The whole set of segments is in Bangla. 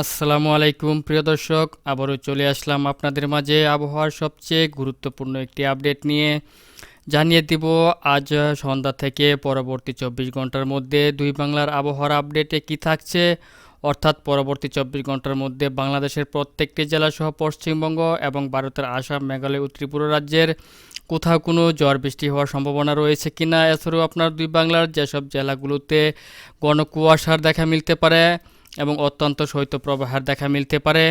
আসসালামু আলাইকুম, প্রিয় দর্শক। আবারও চলে আসলাম আপনাদের মাঝে আবহাওয়ার সবচেয়ে গুরুত্বপূর্ণ একটি আপডেট নিয়ে। জানিয়ে দিব, আজ সন্ধ্যা থেকে পরবর্তী চব্বিশ ঘণ্টার মধ্যে দুই বাংলার আবহাওয়ার আপডেটে কি থাকছে? অর্থাৎ পরবর্তী চব্বিশ ঘণ্টার মধ্যে বাংলাদেশের প্রত্যেকটি জেলাসহ পশ্চিমবঙ্গ এবং ভারতের আসাম, মেঘালয় ও ত্রিপুরা রাজ্যের কোথাও কোনো ঝড় বৃষ্টি হওয়ার সম্ভাবনা রয়েছে কিনা? এছাড়াও আপনার দুই বাংলার যেসব জেলাগুলোতে ঘন কুয়াশার দেখা মিলতে পারে এবং অত্যন্ত শৈত্যপ্রবাহের দেখা মিলতে পারে।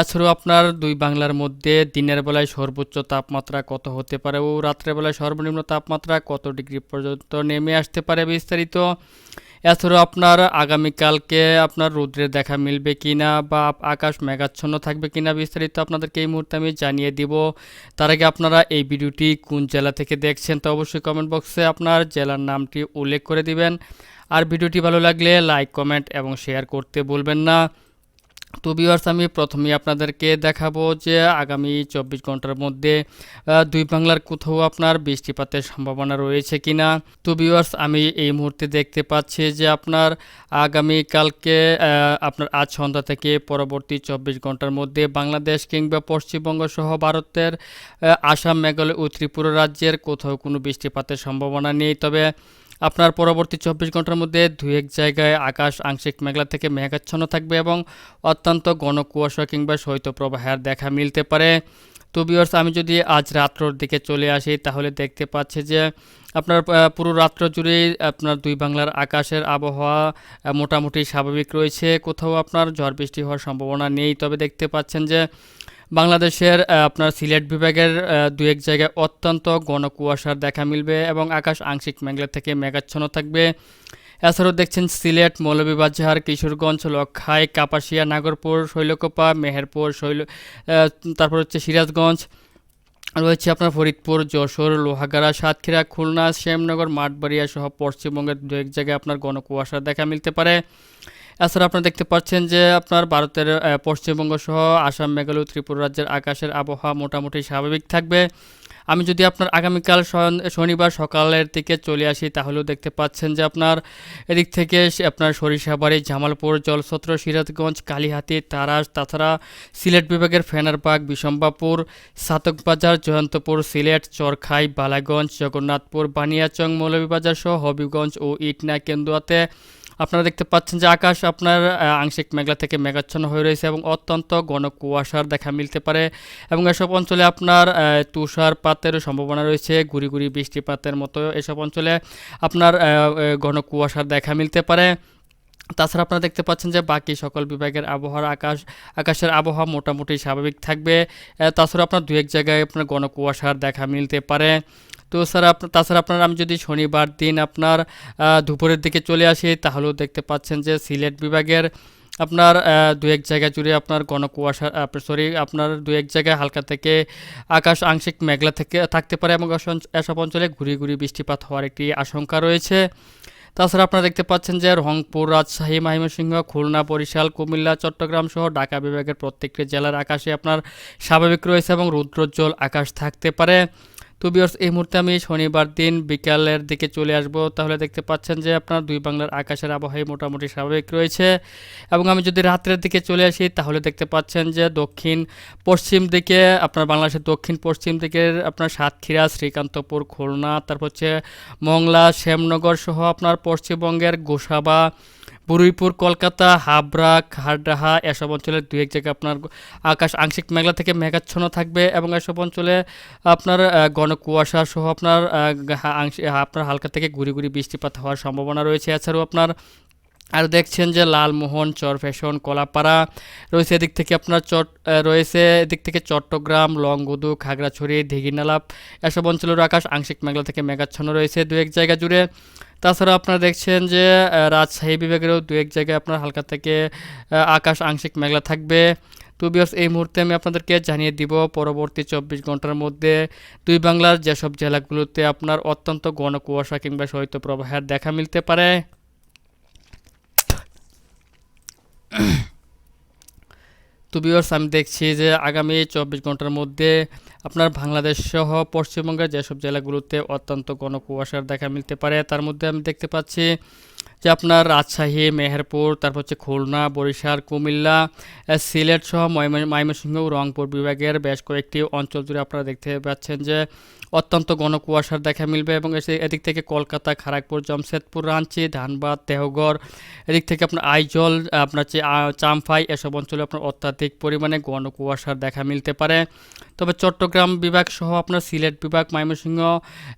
এছাড়াও আপনার দুই বাংলার মধ্যে দিনের বেলায় সর্বোচ্চ তাপমাত্রা কত হতে পারে ও রাত্রের বেলায় সর্বনিম্ন তাপমাত্রা কত ডিগ্রি পর্যন্ত নেমে আসতে পারে বিস্তারিত। এছাড়াও আপনার আগামীকালকে আপনার রৌদ্রের দেখা মিলবে কি না বা আকাশ মেঘাচ্ছন্ন থাকবে কি না বিস্তারিত আপনাদেরকে এই মুহূর্তে আমি জানিয়ে দিব। তার আগে আপনারা এই ভিডিওটি কোন জেলা থেকে দেখছেন তো অবশ্যই কমেন্ট বক্সে আপনার জেলার নামটি উল্লেখ করে দিবেন। আর ভিডিওটি ভালো লাগলে লাইক, কমেন্ট এবং শেয়ার করতে বলবেন না। তো ভিউয়ার্স আমি প্রথমেই আপনাদেরকে দেখাবো যে আগামী চব্বিশ ঘণ্টার মধ্যে দুই বাংলার কোথাও আপনার বৃষ্টিপাতের সম্ভাবনা রয়েছে কিনা? তো ভিউয়ার্স আমি এই মুহূর্তে দেখতে পাচ্ছি যে আপনার আগামী কালকে আপনার আজ সন্ধ্যা থেকে পরবর্তী চব্বিশ ঘণ্টার মধ্যে বাংলাদেশ কিংবা পশ্চিমবঙ্গ সহ ভারতের আসাম, মেঘালয় ও ত্রিপুরা রাজ্যের কোথাও কোনো বৃষ্টিপাতের সম্ভাবনা নেই। তবে আপনার পরবর্তী চব্বিশ ঘণ্টার মধ্যে দু এক জায়গায় আকাশ আংশিক মেঘলা থেকে মেঘাচ্ছন্ন থাকবে এবং অত্যন্ত ঘন কুয়াশা কিংবা শৈত্যপ্রবাহের দেখা মিলতে পারে। তো বিয়ার্স আমি যদি আজ রাত্রর দিকে চলে আসি, তাহলে দেখতে পাচ্ছি যে আপনার পুরো রাত্র জুড়েই আপনার দুই বাংলার আকাশের আবহাওয়া মোটামুটি স্বাভাবিক রয়েছে। কোথাও আপনার ঝড় বৃষ্টি হওয়ার সম্ভাবনা নেই। তবে দেখতে পাচ্ছেন যে বাংলাদেশের আপনার সিলেট বিভাগের দু এক জায়গায় অত্যন্ত ঘন কুয়াশার দেখা মিলবে এবং আকাশ আংশিক মেঘলা থেকে মেঘাচ্ছন্ন থাকবে। এছাড়াও দেখছেন সিলেট, মৌলভীবাজার, কিশোরগঞ্জ লক্ষাই কাপাসিয়া, নাগরপুর, শৈলকোপা, মেহেরপুর, শৈল তারপর হচ্ছে সিরাজগঞ্জ, রয়েছে আপনার ফরিদপুর, যশোর, লোহাগাড়া, সাতক্ষীরা, খুলনা, শ্যামনগর, মাঠবাড়িয়া সহ পশ্চিমবঙ্গের দু এক জায়গায় আপনার ঘন দেখা মিলতে পারে। এছাড়া আপনারা দেখতে পাচ্ছেন যে আপনার ভারতের পশ্চিমবঙ্গ সহ আসাম, মেঘালয়, ত্রিপুরা রাজ্যের আকাশের আবহাওয়া মোটামুটি স্বাভাবিক থাকবে। আমি যদি আপনার আগামীকাল শনিবার সকালের দিকে চলে আসি, তাহলেও দেখতে পাচ্ছেন যে আপনার এদিক থেকে আপনার সরিষাবাড়ি, জামালপুর জলছত্র সিরাজগঞ্জ, কালীহাতি, তারাস, তাছাড়া সিলেট বিভাগের ফেনারবাগ বিশম্বাপুর সাতকবাজার, জয়ন্তপুর, সিলেট, চরখাই, বালাগঞ্জ, জগন্নাথপুর, বানিয়াচং, মৌলভীবাজার সহ হবিগঞ্জ ও ইটনা, কেন্দুয়াতে আপনারা দেখতে পাচ্ছেন যে আকাশ আপনার আংশিক মেঘলা থেকে মেঘাচ্ছন্ন হয়ে রয়েছে এবং অত্যন্ত ঘন কুয়াশার দেখা মিলতে পারে এবং এসব অঞ্চলে আপনার তুষারপাতের সম্ভাবনা রয়েছে, গুড়ি গুড়ি বৃষ্টিপাতের মতো এসব অঞ্চলে আপনার ঘন কুয়াশার দেখা মিলতে পারে। তাছাড়া আপনারা দেখতে পাচ্ছেন যে বাকি সকল বিভাগের আবহাওয়ার আকাশ, আকাশের আবহাওয়া মোটামুটি স্বাভাবিক থাকবে। তাছাড়া আপনার দু এক জায়গায় আপনার ঘন কুয়াশার দেখা মিলতে পারে। তো স্যার আপনার তাছাড়া আপনার আমি যদি শনিবার দিন আপনার দুপুরের দিকে চলে আসি, তাহলেও দেখতে পাচ্ছেন যে সিলেট বিভাগের আপনার দু এক জায়গা জুড়ে আপনার ঘন কুয়াশা সরি আপনার দু এক জায়গায় হালকা থেকে আকাশ আংশিক মেঘলা থেকে, থাকতে পারে এবং এসব- অঞ্চলে ঘুরি ঘুরি বৃষ্টিপাত হওয়ার একটি আশঙ্কা রয়েছে। তাছাড়া আপনারা দেখতে পাচ্ছেন যে রংপুর, রাজশাহী, ময়মনসিংহ, খুলনা, বরিশাল, কুমিল্লা, চট্টগ্রাম সহ ঢাকা বিভাগের প্রত্যেকটি জেলার আকাশে আপনার স্বাভাবিক রয়েছে এবং রৌদ্রোজ্জ্বল আকাশ থাকতে পারে। তো বিয়ার্স এই মুহূর্তে আমি শনিবার দিন বিকালের দিকে চলে আসব। তাহলে দেখতে পাচ্ছেন যে আপনার দুই বাংলার আকাশের আবহাওয়া মোটামুটি স্বাভাবিক রয়েছে। এবং আমি যদি রাত্রের দিকে চলে আসি, তাহলে দেখতে পাচ্ছেন যে দক্ষিণ পশ্চিম দিকে আপনার বাংলাদেশের দক্ষিণ পশ্চিম দিকের আপনার সাতক্ষীরা, শ্রীকান্তপুর, খুলনা, তারপর হচ্ছে মংলা, শ্যামনগর সহ আপনার পশ্চিমবঙ্গের গোসাবা বুরুইপুর কলকাতা, হাবড়া খারডাহা এসব অঞ্চলের দু এক জায়গায় আপনার আকাশ আংশিক মেঘলা থেকে মেঘাচ্ছন্ন থাকবে এবং এসব অঞ্চলে আপনার ঘন কুয়াশা সহ আপনার আপনার হালকা থেকে গুড়ি গুড়ি বৃষ্টিপাত হওয়ার সম্ভাবনা রয়েছে। এছাড়াও আপনার আর দেখছেন যে লালমোহন চরফ্যাশন কলাপাড়া রয়েছে। এদিক থেকে আপনার চট রয়েছে এদিক থেকে চট্টগ্রাম, লংগুদু, খাগড়াছড়ি দিঘিনালাপ এসব অঞ্চলের আকাশ আংশিক মেঘলা থেকে মেঘাচ্ছন্ন রয়েছে। দু এক জায়গা জুড়ে তাছাড়া আপনারা দেখছেন যে রাজশাহী বিভাগেরও দু এক জায়গায় আপনার হালকা থেকে আকাশ আংশিক মেঘলা থাকবে। তো বিয়ার্স এই মুহূর্তে আমি আপনাদেরকে জানিয়ে দিব, পরবর্তী চব্বিশ ঘণ্টার মধ্যে দুই বাংলার যেসব জেলাগুলোতে আপনার অত্যন্ত ঘন কুয়াশা কিংবা শৈত্যপ্রবাহের দেখা মিলতে পারে। তো বিয়ার্স আমি দেখছি যে আগামী চব্বিশ ঘণ্টার মধ্যে আপনার বাংলাদেশ সহ পশ্চিমবঙ্গের যেসব জেলাগুলোতে অত্যন্ত ঘন কুয়াশার দেখা মিলতে পারে, তার মধ্যে আমি দেখতে পাচ্ছি যে আপনার রাজশাহী, মেহেরপুর, তারপর হচ্ছে খুলনা, বরিশাল, কুমিল্লা সিলেট সহ ময়মনসিংহ রংপুর বিভাগের বেশ কয়েকটি অঞ্চল জুড়ে আপনারা দেখতে পাচ্ছেন যে অত্যন্ত ঘন কুয়াশার দেখা মিলবে এবং এদিক থেকে কলকাতা খড়গপুর জামশেদপুর রাঞ্চি ধানবাদ দেহগড় এদিক থেকে আপনার আইজল, আপনার আ- চামফাই এসব অঞ্চলে আপনার অত্যাধিক পরিমাণে ঘন কুয়াশার দেখা মিলতে পারে। তবে চট্টগ্রাম বিভাগ সহ আপনার সিলেট বিভাগ, ময়মনসিংহ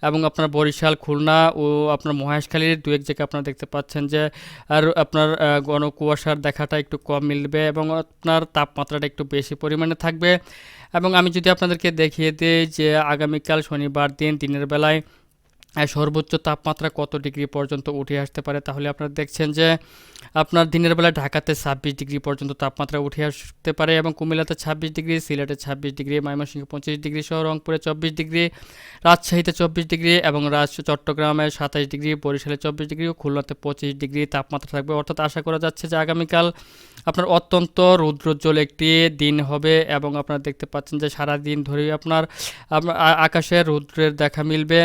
এবং আপনার বরিশাল, খুলনা ও আপনার মহেশখালীর দু এক জায়গায় আপনারা দেখতে পাচ্ছেন যে, আর আপনার ঘন কুয়াশার দেখাটা একটু কম মিলবে এবং আপনার তাপমাত্রাটা একটু বেশি পরিমাণে থাকবে। এবং আমি যদি আপনাদেরকে দেখিয়ে দিই যে, আগামীকাল শনিবার দিন, দিনের বেলায় সর্বোচ্চ তাপমাত্রা কত ডিগ্রি পর্যন্ত উঠে আসতে পারে? তাহলে আপনারা দেখছেন যে আপনার দিনের বেলা ঢাকাতে ছাব্বিশ ডিগ্রি পর্যন্ত তাপমাত্রা উঠে আসতে পারে এবং কুমিল্লাতে ছাব্বিশ ডিগ্রি, সিলেটে ছাব্বিশ ডিগ্রি, ময়মনসিংহে পঁচিশ ডিগ্রি, সহ রংপুরে চব্বিশ ডিগ্রি, রাজশাহীতে চব্বিশ ডিগ্রি এবং রাজ চট্টগ্রামে সাতাশ ডিগ্রি, বরিশালে চব্বিশ ডিগ্রি ও খুলনাতে পঁচিশ ডিগ্রি তাপমাত্রা থাকবে। অর্থাৎ আশা করা যাচ্ছে যে আগামীকাল আপনার অত্যন্ত রৌদ্রোজ্জ্বল একটি দিন হবে এবং আপনারা দেখতে পাচ্ছেন যে সারা দিন ধরেই আপনার আপনার আকাশে রৌদ্রের দেখা মিলবে।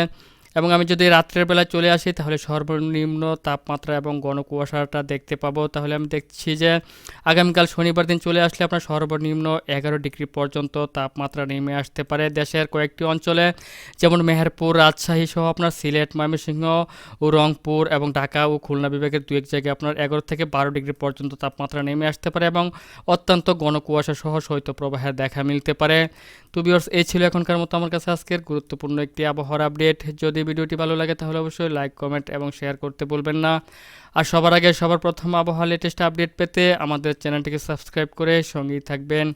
এবং আমি যদি রাত্রের বেলায় চলে আসি, তাহলে সর্বনিম্ন তাপমাত্রা এবং গণকুয়াশাটা দেখতে পাবো। তাহলে আমি দেখছি যে, আগামীকাল শনিবার দিন চলে আসলে আপনার সর্বনিম্ন এগারো ডিগ্রি পর্যন্ত তাপমাত্রা নেমে আসতে পারে দেশের কয়েকটি অঞ্চলে। যেমন মেহেরপুর, রাজশাহী সহ আপনার সিলেট, ময়মনসিংহ ও রংপুর এবং ঢাকা ও খুলনা বিভাগের দু এক জায়গায় আপনার এগারো থেকে বারো ডিগ্রি পর্যন্ত তাপমাত্রা নেমে আসতে পারে এবং অত্যন্ত গণকুয়াশা কুয়াশা সহ শৈত্যপ্রবাহের দেখা মিলতে পারে। তো বিয়ার্স এই ছিল এখনকার মতো আমার কাছে আজকের গুরুত্বপূর্ণ একটি আবহাওয়ার আপডেট যদি ভিডিওটি ভালো লাগে তাহলে অবশ্যই লাইক কমেন্ট এবং শেয়ার করতে বলবেন না। আর সবার আগে সবার প্রথম আবহাওয়া লেটেস্ট আপডেট পেতে আমাদের চ্যানেলটিকে সাবস্ক্রাইব করে সঙ্গেই থাকবেন।